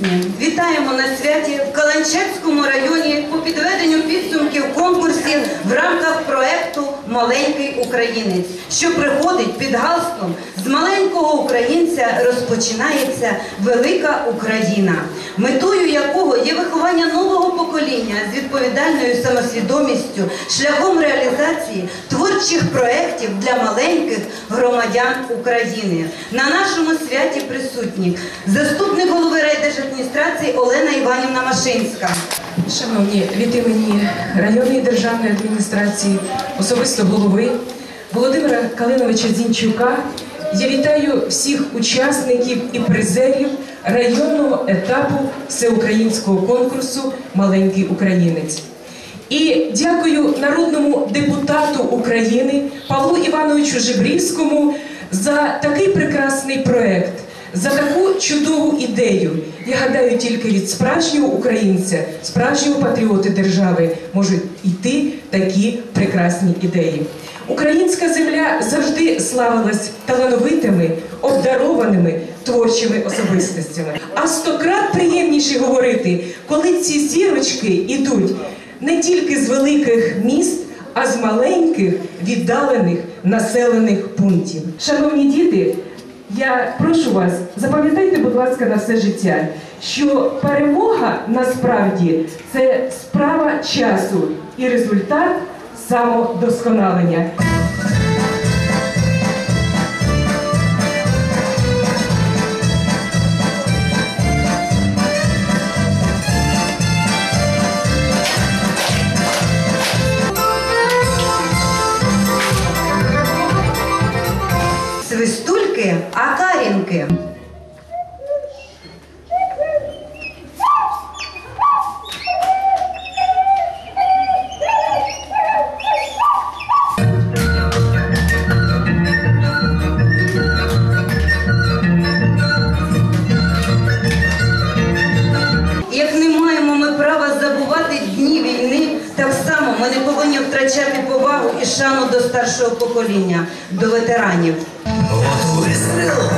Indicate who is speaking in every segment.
Speaker 1: присутні! Вітаємо на святі в Каланчевському районі по підведенню підсумків конкурсів в рамках проекту Маленький українець, що приходить під гаслом з маленького українця розпочинається велика Україна, метою якого є виховання нового покоління з відповідальною самосвідомістю шляхом реалізації творчих проєктів для маленьких громадян України. На нашому святі присутні заступник голови Іванівна Машинська.
Speaker 2: Шановні, від імені районної державної адміністрації, особисто голови Володимира Калиновича Зінчука, я вітаю всіх учасників і призерів районного етапу всеукраїнського конкурсу Маленький українець. І дякую народному депутату України Павлу Івановичу Жебрівському за такий прекрасний проект, за таку чудову ідею. Я гадаю, тільки від справжнього українця, справжнього патріоти держави можуть йти такі прекрасні ідеї. Українська земля завжди славилась талановитими, обдарованими творчими особистостями. А стократ приємніше говорити, коли ці зірочки йдуть не тільки з великих міст, а з маленьких віддалених населених пунктів. Шановні діти, я прошу вас, запам'ятайте, будь ласка, на все життя, що перемога насправді це справа часу і результат самодосконалення.
Speaker 1: Забувати дні війни, так само ми не повинні втрачати повагу і шану до старшого покоління, до ветеранів.
Speaker 3: Вот выстрел,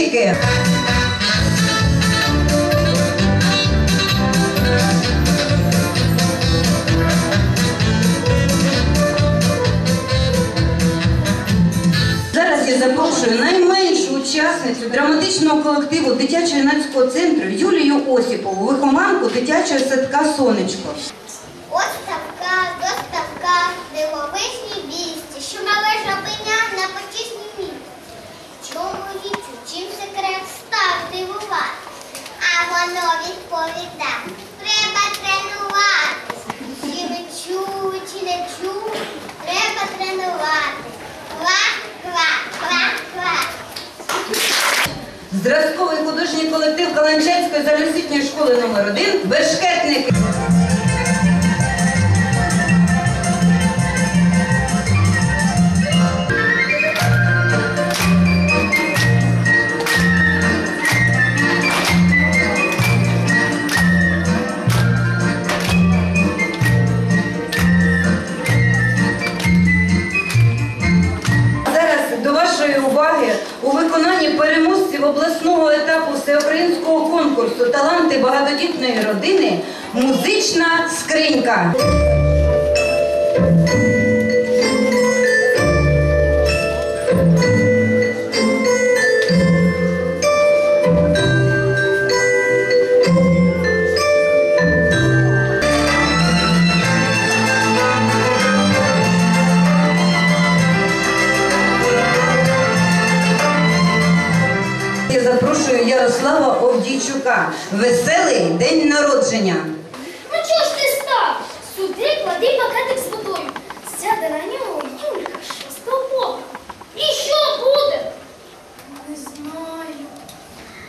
Speaker 1: гуси. Зараз я запрошую найменшу учасницю драматичного колективу дитячо-юнацького центру Юлію Осіпову, вихованку дитячого садка Сонечко.
Speaker 4: Ось ставка, до ставка, дивовижні вісті, що мале жабеня на почесній місці. Чому вічу, чим секрет став дивувати? А воно відповіда, треба тренуватись. Чи не чую, чи не чую, треба тренуватись. Ква, ква, ква, ква.
Speaker 1: Зразковий художній колектив Каланчецької загальноосвітньої школи номер 1 Бешкетники. Всеукраїнського конкурсу Таланти багатодітної родини музична скринька. Ткачука. Веселий день народження.
Speaker 4: Ну чого ж ти став? Сюди клади пакетик з водою. Сяде на нього Юлька шестопока. І що буде? Не знаю.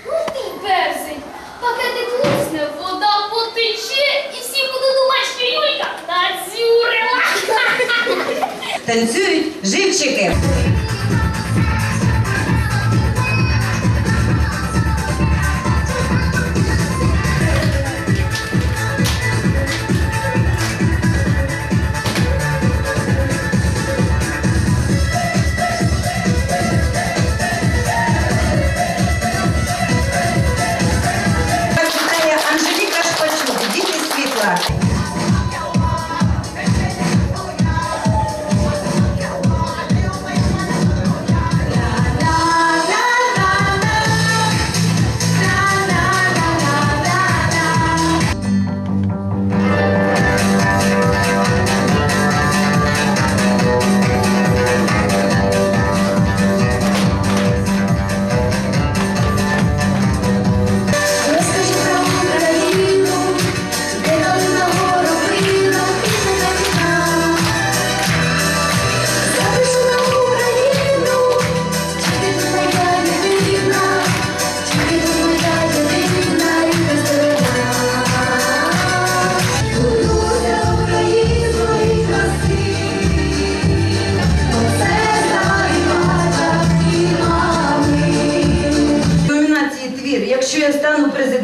Speaker 4: Ну ти берзень. Пакетик лусне, вода потече, і всі будуть думати, що Юлька надзюрила.
Speaker 1: Танцюють живчики.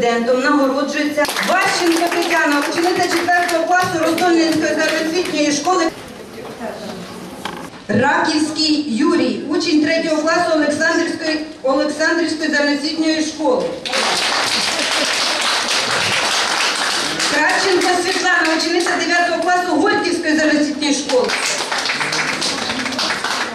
Speaker 1: Президентом, нагороджується Ващенко Тетяна, учениця 4 класу Роздольницької загальноосвітньої школи. Раківський Юрій, учень 3 класу Олександрівської, Олександрівської загальноосвітньої школи. Кравченко Світлана, учениця 9 класу Гольківської загальноосвітньої школи.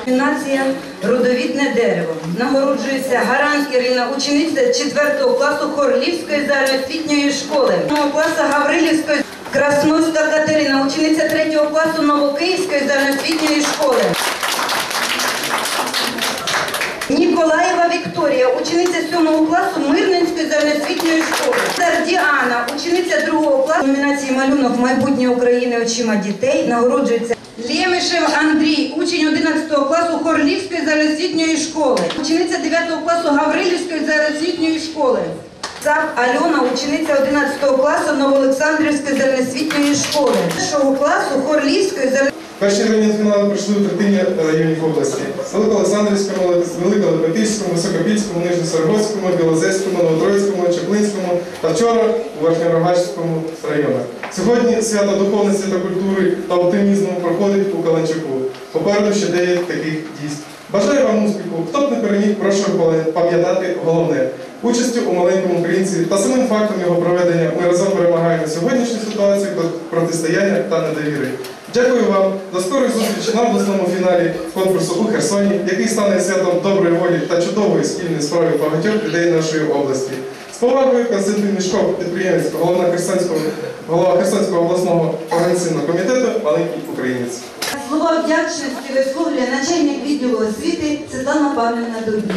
Speaker 1: Номінація Родовідне дерево. Нагороджується Гаран Ірина, учениця 4 класу Хорлівської загальноосвітньої школи. 7 класу Гаврилівської Красновська Катерина, учениця 3 класу Новокиївської загальноосвітньої школи. Ніколаєва Вікторія, учениця 7 класу Мирненської загальноосвітньої школи. Цар Діана, учениця 2 класу номінації малюнок майбутнє України очима дітей. Нагороджується Лємишев Андрій, учень 11 класу Хорлівської заросвітньої школи. Учениця 9 класу Гаврилівської заросвітньої школи. Цап Альона, учениця 11 класу Новоолександрівської зерносвітньої школи. 1 класу Хорлівської загальноосвітньої
Speaker 5: Перші районні фінали пройшли у третині районів області. Великоолександрівському, Великолепетівському, Високопільському, Нижньосоргоцькому, Білозерському, Новотроїцькому, Чеплинському та вчора у Верхньорогачському районах. Сьогодні свято духовності та культури та оптимізму проходить у Каланчуку. Попереду ще 9 таких дійств. Бажаю вам успіху. Хто б не переміг, прошу пам'ятати головне. Участю у маленькому українці та самим фактом його проведення ми разом перемагаємо сьогоднішню ситуацію протистояння та недовіри. Дякую вам. До скорої зустрічі на обласному фіналі конкурсу у Херсоні, який стане святом доброї волі та чудової спільної справи багатьох людей нашої області. З повагою Константин Мішков, підприємець, голова Херсонського, голова Херсонського обласного організаційного комітету Маленький українець.
Speaker 1: Слова вдячності висловлює начальник відділу освіти Світлана Павлівна Дубні.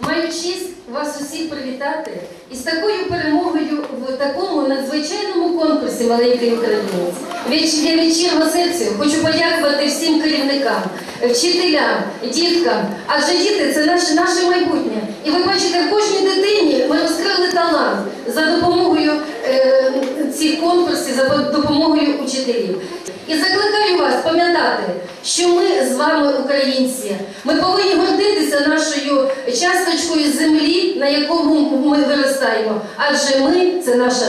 Speaker 6: Маю честь вас усіх привітати із такою перемогою в такому надзвичайному конкурсі Маленький українець. Від я від щирого серця хочу подякувати всім керівникам, вчителям, діткам. Адже діти це наше, наше майбутнє. І ви бачите, в кожній дитині ми розкрили талант за допомогою е, цих конкурсів, за допомогою учителів. І закликаю вас пам'ятати, що ми з вами українці. Ми повинні гордитися нашою часточкою землі, на якому ми виростаємо. Адже ми це наша,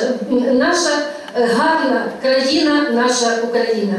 Speaker 6: наша гарна країна, наша Україна.